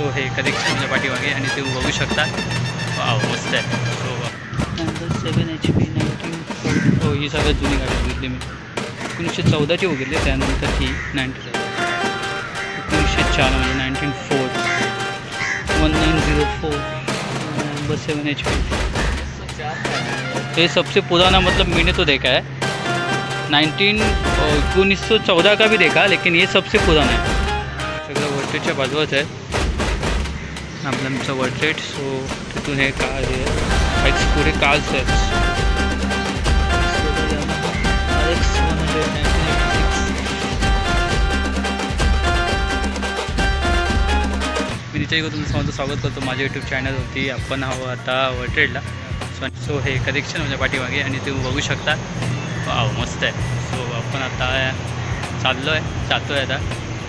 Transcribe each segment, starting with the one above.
So हे कलेक्शनच्या पाठीमागे आणि ते बघू शकता. मस्त आहे. सो नंतर सेवन एच पी नाईन्टीन हो ही सगळ्यात जुनी गाडी बघितली मी. एकोणीसशे चौदाची बघितली त्यानंतर ही नाईन्टी सेवन एकोणीसशे चार म्हणजे nineteen four one nine zero four number seven H P ये सबसे पुराना मतलब मैंने तो देखा है. नाइनटीन उन्नीस सौ चौदह का भी देखा लेकिन ये सबसे पुराना है. सगळं वर्टेडच्या बाजूलाच आहे. आपलं आमचं वर्टेड सो तिथून हे कार हे एक्स पुढे कार्स आहेत मी तिच्या तुमचं सर्वांचं स्वागत करतो. माझ्या यूट्यूब चॅनलवरती आपण हवं आता वर्टेडला सो सो हे कलेक्शन म्हणजे पाठीमागे आणि तुम्ही बघू शकता. वाव मस्त आहे. सो आपण आता चाललो आहे जातो आहे आता.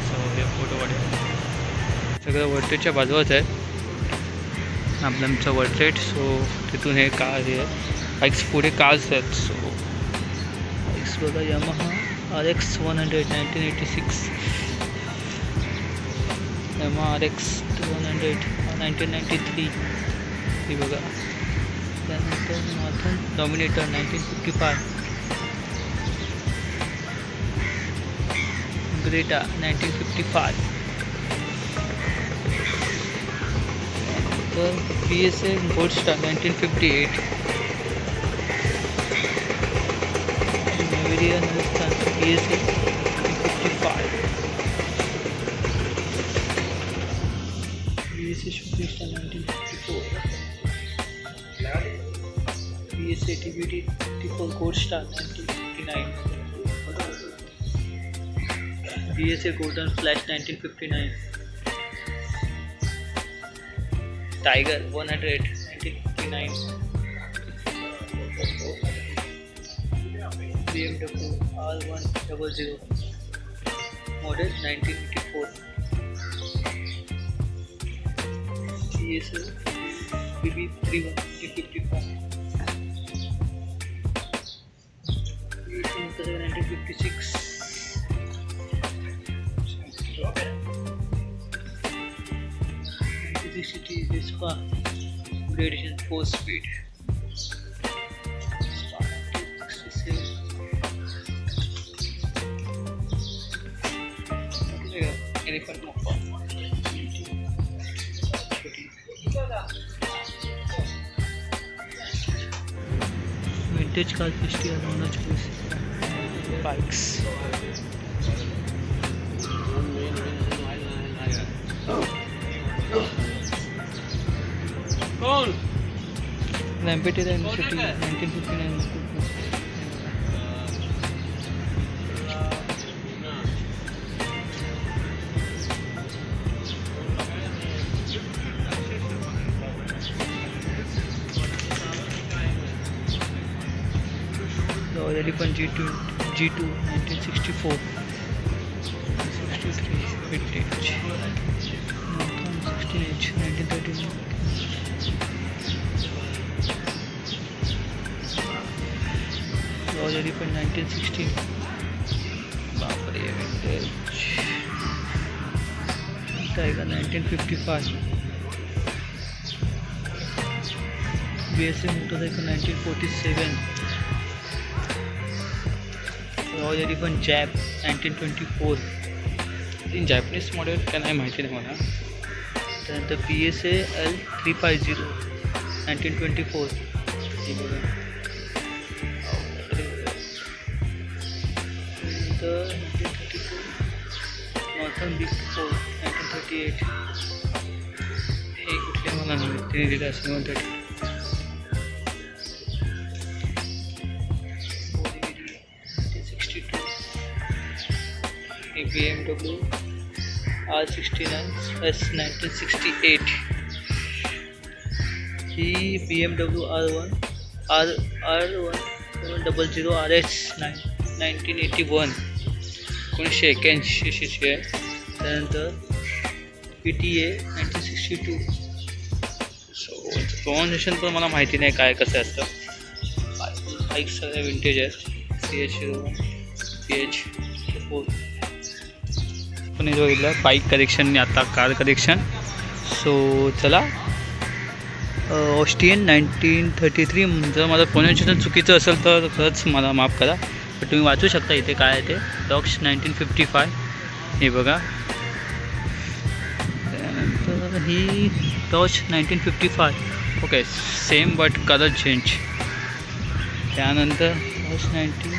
सो हे फोटो काढूया. सगळं वर्टेडच्या बाजूच आहे. आपलं आमचं वर्टेड सो तिथून हे कार हे बाईक्स पुढे कार्स आहेत सो बाईक्स बघा Yamaha R X one hundred nineteen eighty six Yamaha R X two one hundred nineteen ninety three ही बघा. त्यानंतर Northern Dominator nineteen fifty five Greta nineteen fifty five तर P S A Gold Star nineteen fifty eight नेविडियन P S A fifty five P S A Shooting Star nineteen fifty four P S A T B T fifty four Gold Star nineteen fifty nine B S A Golden Flash nineteen fifty nine Tiger one hundred nineteen fifty nine B M W R one double zero model nineteen fifty four C S L B B three one fifty five nineteen fifty six fun. British and full speed. Elephant Mopper. Vintage car festival on the bikes. कौन 1959 The elephant G2, G2 1964. Royal Elephant nineteen sixteen बापरे vintage Tiger nineteen fifty five B S A motorcycle nineteen forty seven Royal Elephant JAP nineteen twenty four in Japanese model काय नाही माहिती नाही मला. त्यानंतर P S A L three five zero nineteen twenty four four Northern nineteen thirty eight हे कुठल्या मला नाही तिने दिलं असेल वन थर्टी सिक्स्टी टू हे B M W R sixty nine S nineteen sixty eight ही B M W R one R R one double zero R S nine nineteen eighty one एकोणीसशे एक्याऐंशी शीची आहे? त्यानंतर P T A nineteen sixty two so pronunciation पण मला माहिती नाही काय कसं असतं. बाईक सगळ्या विंटेज आहेत. C H C H four पण हे बघितलं. बाईक कलेक्शन आता कार कलेक्शन सो चला. ऑस्टियन नाईन्टीन थर्टी थ्री जर माझं प्रोनाऊन्सिएशन चुकीचं असेल तर खरंच मला माफ करा. पण तुम्ही वाचू शकता इथे काय आहे ते. डॉक्स नाईन्टीन फिफ्टी फाय हे बघा. ही Dodge nineteen fifty five. Okay same but colour change त्यानंतर Dodge nineteen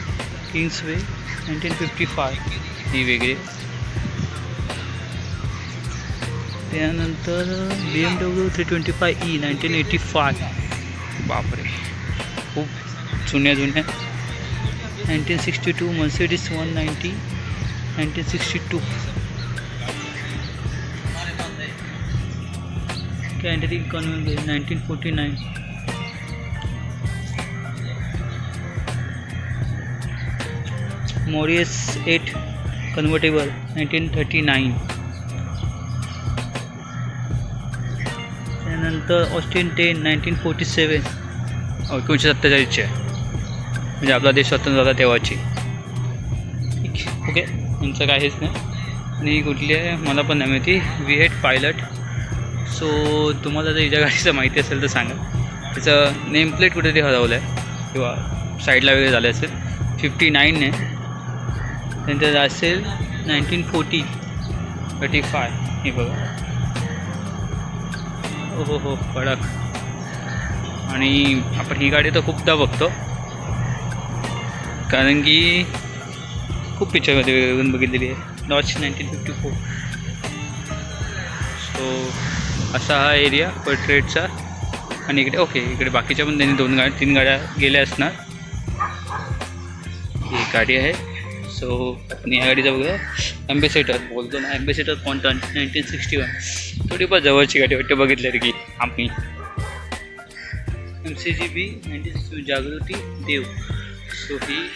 Kingsway nineteen fifty five. ही वेगळी. त्यानंतर B M W three twenty five E nineteen eighty five. बापरे खूप जुन्या जुन्या. Nineteen sixty two Mercedes one ninety nineteen sixty two. Nine Morris eight convertible nineteen thirty nine त्यानंतर Austin ten nineteen forty seven एकोणीसशे सत्तेचाळीसची म्हणजे आपला देश स्वतंत्र झाला तेव्हाची. ठीक. ओके. यांचं काहीच नाही. आणि कुठली आहे? मला पण नाही माहिती. वी हेड पायलट सो तुम्हाला जर हिच्या गाडीचं माहिती असेल तर सांगा. त्याचं नेम प्लेट कुठेतरी हरवलं आहे किंवा साईडला वगैरे झालं असेल. फिफ्टी नाईनने त्यांचं असेल नाईन्टीन फोर्टी थर्टी फाय हे बघा. हो हो हो कडक आणि आपण ही गाडी तर खूपदा बघतो. कारण की खूप पिक्चरमध्ये बघितलेली आहे. Dodge nineteen fifty four so असा हा एरिया पर्ट्रेटचा आणि इकडे ओके इकडे बाकीच्या पण त्यांनी दोन गाड्या तीन गाड्या गेल्या असणार. ही गाडी आहे. सो आपण या गाडीचा बघूया. ॲम्बेसेटर बोलतो ना ॲम्बेसेटर कॉन्टन नाईन्टीन सिक्स्टी वन थोडीफार जवळची गाडी वाटते बघितली की आम्ही. M C G B nineteen Jagruti Dev. So ही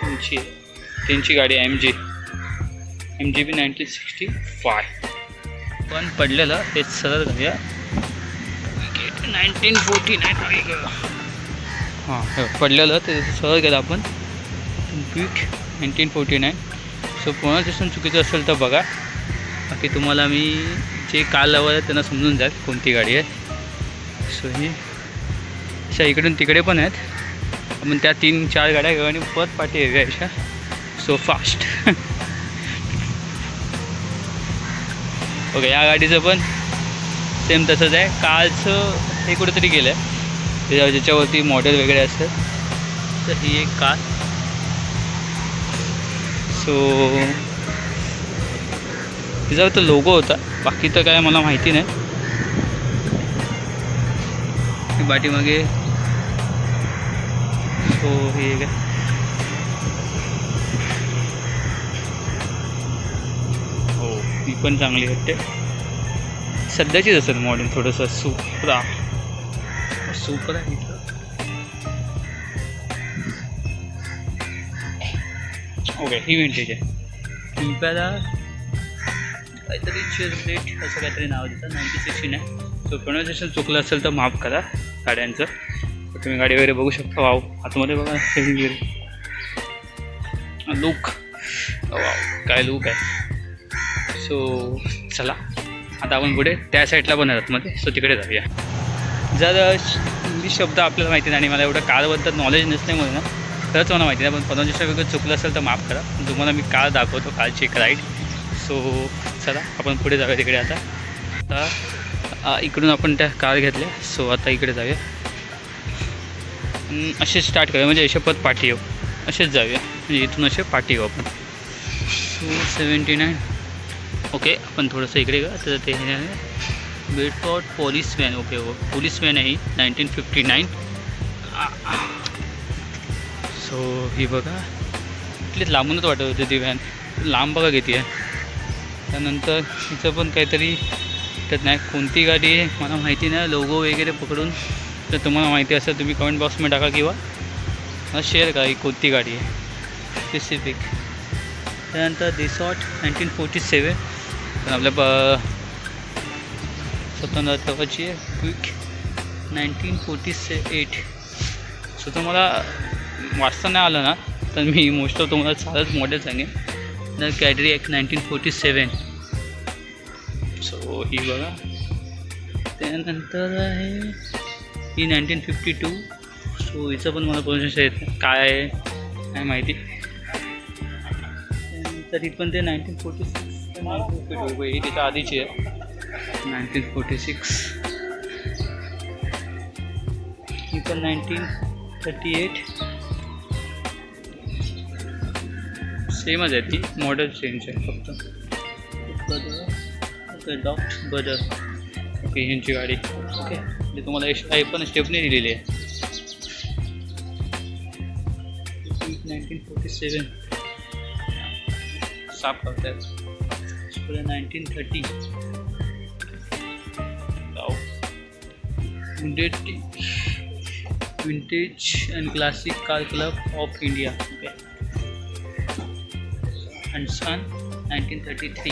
त्यांची त्यांची गाडी आहे M G M G B nineteen sixty five पण पडलेलं ते सरळ घ्या नाईन्टीन फोर्टी नाईन हां हे पडलेलं ते सरळ गेलं आपण. Beat nineteen forty nine so pronunciation चुकीचं असेल तर बघा. बाकी तुम्हाला मी जे काल लावलं त्यांना समजून जाईल कोणती गाडी आहे. सो ही अशा इकडून तिकडे पण आहेत. आपण त्या तीन चार गाड्या घेऊ आणि परत पाठी येऊया अशा सो फास्ट ओके या गाडीचं पण सेम तसंच आहे. कालचं हे कुठेतरी गेलं आहे त्याच्या ज्याच्यावरती मॉडेल वगैरे असतं तर ही एक कार सो तिचा तो लोगो होता. बाकी तर काय मला माहिती नाही. पाठीमागे सो हे काय पण चांगली वाटते सध्याचीच असेल मॉडेल थोडंसं सुप्रा सुप्रा ओके ही विंटेज आहे. इम्पॅला काहीतरी रेट असं काहीतरी नाव देतं नाईन्टी सिक्सटीन आहे. सो प्रोनाऊन्सिएशन चुकलं असेल तर माफ करा गाड्यांचं. तुम्ही गाडी वगैरे बघू शकता. वाव आतमध्ये बघा वगैरे लुक वाव काय लुक आहे. सो चला. आता आपण पुढे त्या साईडला पण आहे सो तिकडे जाऊया. जर मी शब्द आपल्याला माहिती नाही आणि मला एवढं कारबद्दल नॉलेज नसल्यामुळे ना तरच मला माहिती नाही. पण प्रोनाऊन्सिएशन वगैरे चुकलं असेल तर माफ करा. तुम्हाला मी कार दाखवतो कारची एक राईड सो चला आपण पुढे जाऊया तिकडे आता. आता इकडून आपण त्या कार घेतल्या. सो आता इकडे जाऊया. असे स्टार्ट करूया. म्हणजे असे पद पाठी येऊ असेच जाऊया. म्हणजे इथून असे पाठी येऊ आपण. सो सेवन्टी नाईन पण थोडंसं इकडे तर ते बेडफॉर्ड पोलीस वॅन ओके हो. पोलीस वॅन आहे नाईन्टीन फिफ्टी नाईन सो ही बघा. इथलीच लांबूनच वाटत होती ती व्हॅन लांब बघा किती आहे. त्यानंतर तिचं पण काहीतरी त्यात नाही कोणती गाडी आहे मला माहिती नाही. लोगो वगैरे पकडून. तर तुम्हाला माहिती असेल तुम्ही कमेंट बॉक्समध्ये टाका किंवा शेअर करा ही कोणती गाडी आहे. स्पेसिफिक त्यानंतर दिसॉट नाईन्टीन फोर्टी सेवन पण आपल्या प स्वतंत्र क्विक नाईन्टीन फोर्टी से एट सो तुम्हाला वाचता नाही आलं ना तर मी मोस्ट ऑफ तुम्हाला चालत मॉडेल सांगेन. तर कॅडरी एक नाईन्टीन फोर्टी सेवन सो ही बघा. त्यानंतर आहे ही नाईन्टीन फिफ्टी टू सो हिचं पण मला प्रोसेस येत काय आहे? काय माहिती? त्यानंतर ही पण ते नाईन्टीन फोर्टी ही तिच्या आधीची आहे. Nineteen forty six. ही पण नाईन्टीन थर्टी एट. सेमच आहे ती मॉडेल चेंज आहे फक्त. डॉक्ट बदर ओके ह्यांची गाडी. ओके म्हणजे तुम्हाला एश आहे पण स्टेपनी दिलेली आहे. नाईन्टीन फोर्टी सेवन साफ करतात nineteen thirty. Vintage and classic car club of India okay and sun nineteen thirty three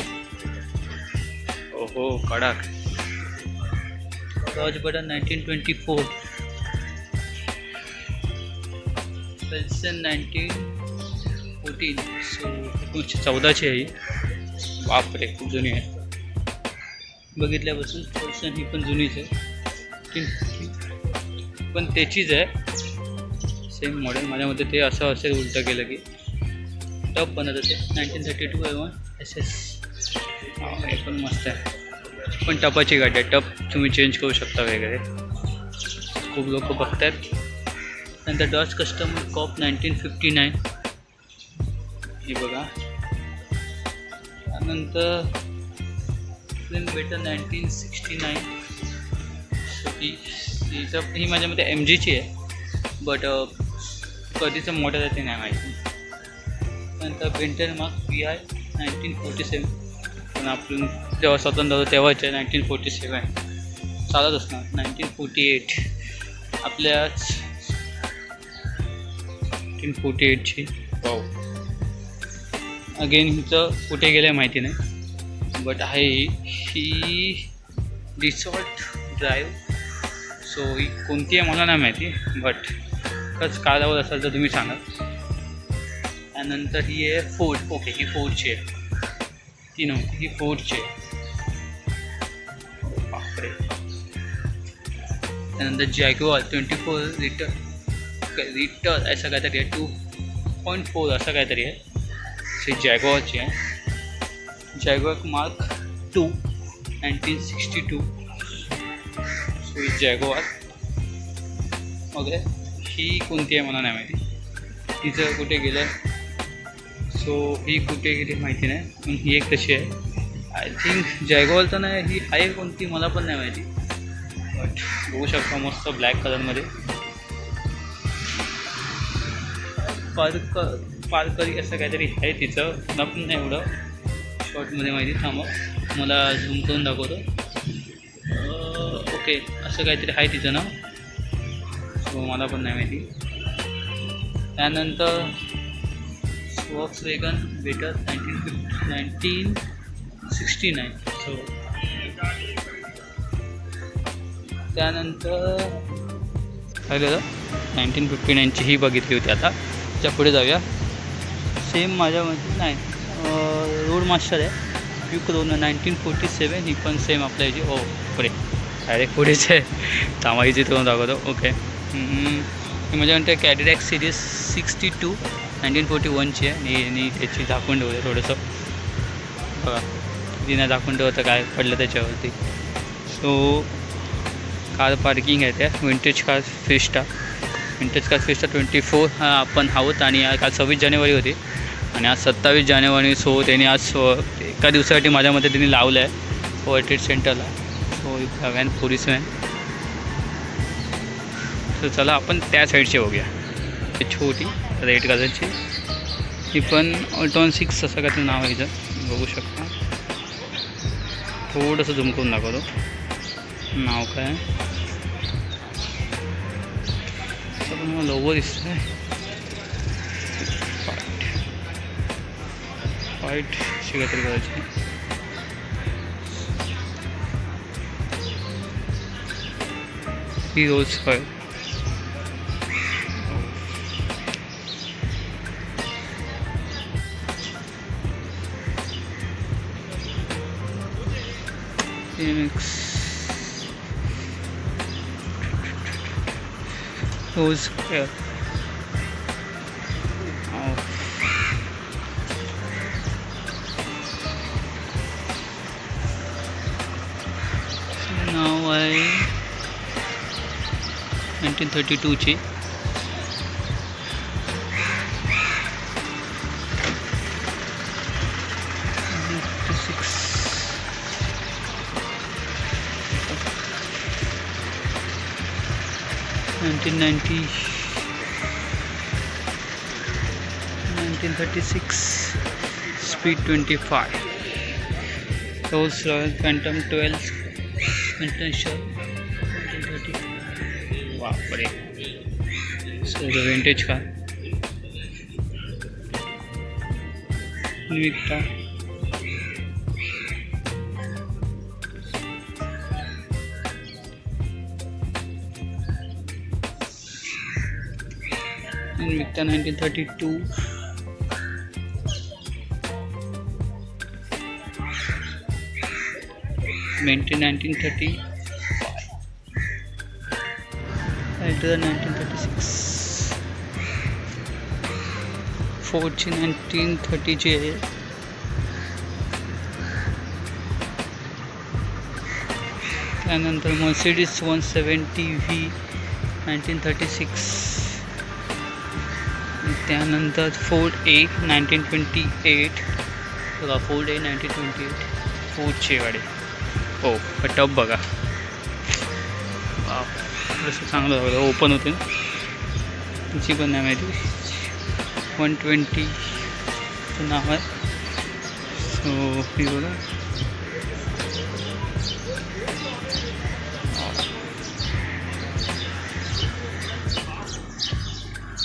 ओहो कडक rows button nineteen twenty four Wilson nineteen fourteen so एकोणीसशे चौदाची आहे ही बापरे खूप जुनी आहे. बघितल्यापासून पर्सन ही पण जुनीच आहे. पण त्याचीच आहे. सेम मॉडेल माझ्या मते ते असं असेल उलटं केलं की. टॉप बनत असेल nineteen thirty two one S S हे पण मस्त आहे. पण टपाची गाडी आहे. टप तुम्ही चेंज करू शकता वगैरे. खूप लोक बघतात नंतर Dodge customer coupe nineteen fifty nine हे बघा. नंतर film beetle nineteen sixty nine so ती तिचं ही माझ्या मते एम जीची आहे. बट कधीचं मोठं आहे ते नाही माहिती. नंतर Bentley mark P I nineteen forty seven पण आपण जेव्हा स्वतंत्र होतो तेव्हाच आहे नाईन्टीन फोर्टी सेवन चालत असणार नाईन्टीन फोर्टी एट आपल्याच नाईन्टीन फोर्टी एटची पाहू अगेन हिचं कुठे गेलं आहे माहिती नाही. बट आहे ही रिसॉर्ट ड्राईव्ह सो ही कोणती आहे मला नाही माहिती बट खरंच कालावत असाल तर तुम्ही सांगा. त्यानंतर ही आहे फोर्ट ओके ही फोर्टची आहे. ती नव्हती ही फोर्टची आहे. बापरे. त्यानंतर Jaguar twenty four litre litre असं काहीतरी आहे टू पॉईंट फोर असं काहीतरी आहे. ही जॅग्युआरची आहे. Jaguar mark two nineteen sixty two so ही जॅग्युआर ओके ही कोणती आहे मला नाही माहिती. तिचं कुठे गेलं सो ही कुठे गेली माहिती नाही पण ही एक तशी आहे. आय थिंक जयगोवाल तर नाही ही आहे कोणती मला पण नाही माहिती. बट बघू शकता मस्त ब्लॅक कलरमध्ये पार्क पारकरी असं काहीतरी आहे तिचं. मला पण नाही एवढं. शॉर्टमध्ये माहिती थांबा मला झूम करून दाखवतो. ओके असं काहीतरी आहे तिचं नाव सो मला पण नाही माहिती. त्यानंतर Volkswagen beetle nineteen fifty nineteen sixty nine so त्यानंतर पाहिलं नाईन्टीन फिफ्टी नाईनची ही बघितली होती आता. त्याच्या पुढे जाऊया. सेम माझ्या नाही रोड मास्टर आहे. Buick road nineteen forty seven ही पण सेम आपल्या याची ओ हो, पुढे. डायरेक्ट पुढेच आहे. तामाईची करून दाखवतो. ओके ही माझ्या म्हणते Cadillac series sixty two nineteen forty वनची आहे. आणि त्याची झाकून ठेवलं थोडंसं. बघा. तिने झाकून ठेवतं काय पडलं त्याच्यावरती. सो कार पार्किंग आहे त्या. Vintage car fiesta vintage car fiesta twenty four आपण आहोत आणि काल सव्वीस जानेवारी होती. आणि आज सत्तावीस जानेवारी सो त्यांनी आज सो एका दिवसासाठी माझ्या मते त्यांनी लावलं आहे वर्ल्ड ट्रेड सेंटरला so van police van so चला आपण त्या साईडची बघूया. छोटी रेड कलरची. ही पण टॉन सिक्स असं काहीतरी नाव आहे हिचं बघू शकता. थोडंसं झुम करून दाखवतो. नाव काय? मला लोवर दिसतं आहे right, Shigatri 5. Phoenix rolls 5. Nineteen thirty टूची six nineteen ninety nineteen thirty six speed twenty five. Rolls Royce Phantom twelve international बापरे सगळं विंटेज कार विकता विकता nineteen thirty two maintain nineteen thirty six 1936 nineteen थर्टीची आहे त्यानंतर Mercedes one seventy V nineteen thirty six त्यानंतर Ford A nineteen twenty eight बघा Ford A nineteen twenty eight फोर्डचे गाडी हो टप बघा. थोडंसं चांगलं झालं ओपन होते तिची पण नाही माहिती वन ट्वेंटीचं नाव आहे. सो ही बघा.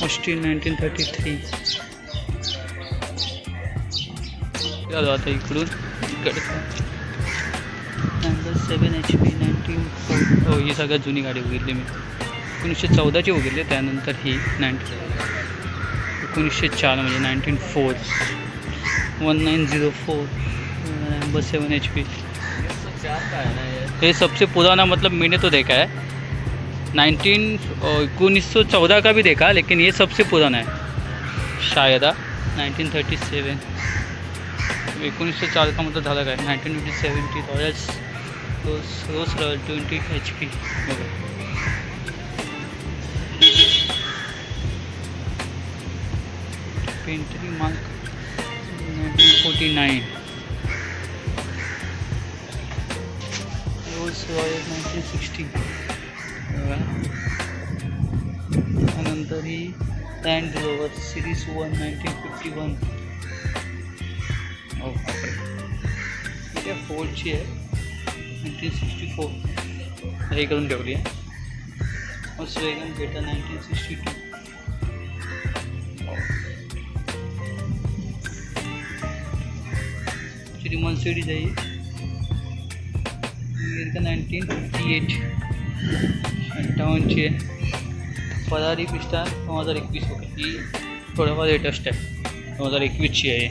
ऑस्टीन नाईन्टीन थर्टी थ्री आता इकडून इकडे. Number seven H P nineteen हो ही सगळ्यात जुनी गाडी बघितली मी. एकोणीसशे चौदाची बघितली त्यानंतर ही नाईन्टी एकोणीसशे चार म्हणजे nineteen four. One nine zero four number seven H P ये सबसे पुराना मतलब मैंने तो देखा है. नाइनटीन उन्नीस सौ चौदह का भी देखा लेकिन ये सबसे पुराना है. शायद नाइनटीन थर्टी सेवन. एकोणीसशे चार का मतलब झालं है. Nineteen seventy seventy Rolls Rolls Rolls Royce twenty H P pantry mark forty nine Rolls Royce nineteen sixty त्यानंतर ही Land Rover series one nineteen fifty one ठीक आहे फोर्डची आहे नाईन्टीन सिक्स्टी फोर हे करून ठेवली आहे. वेगन बेटा nineteen sixty two actually Mercedes आहे अमेरिका नाईन्टीन फिफ्टी एट. अठ्ठावन्नची आहे फरारी पिस्टा दोन हजार एकवीस ओके ही थोडंफार लेटेस्ट आहे. दोन हजार एकवीसची आहे.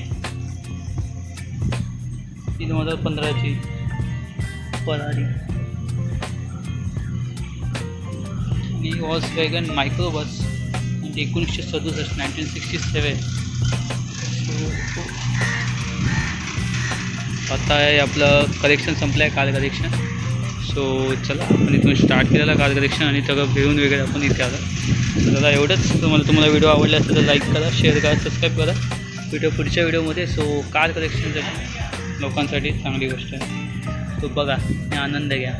ती दोन हजार पंधराची. फरारी आणि वॉज वॅगन मायक्रोबस म्हणजे एकोणीसशे सदुसष्ट नाईन्टीन सिक्स्टी सेवन आता आहे आपलं कलेक्शन संपलं आहे कार कलेक्शन सो चला आपण इथून स्टार्ट केलेलं कार कलेक्शन आणि सगळं फिरून वगैरे आपण इथे आलं. तर दादा एवढंच. तुम्हाला तुम्हाला व्हिडिओ आवडला असेल तर लाईक करा शेअर करा सबस्क्राईब करा. व्हिडिओ पुढच्या व्हिडिओमध्ये सो कार कलेक्शनसाठी लोकांसाठी चांगली गोष्ट आहे. तो बघा आणि आनंद घ्या.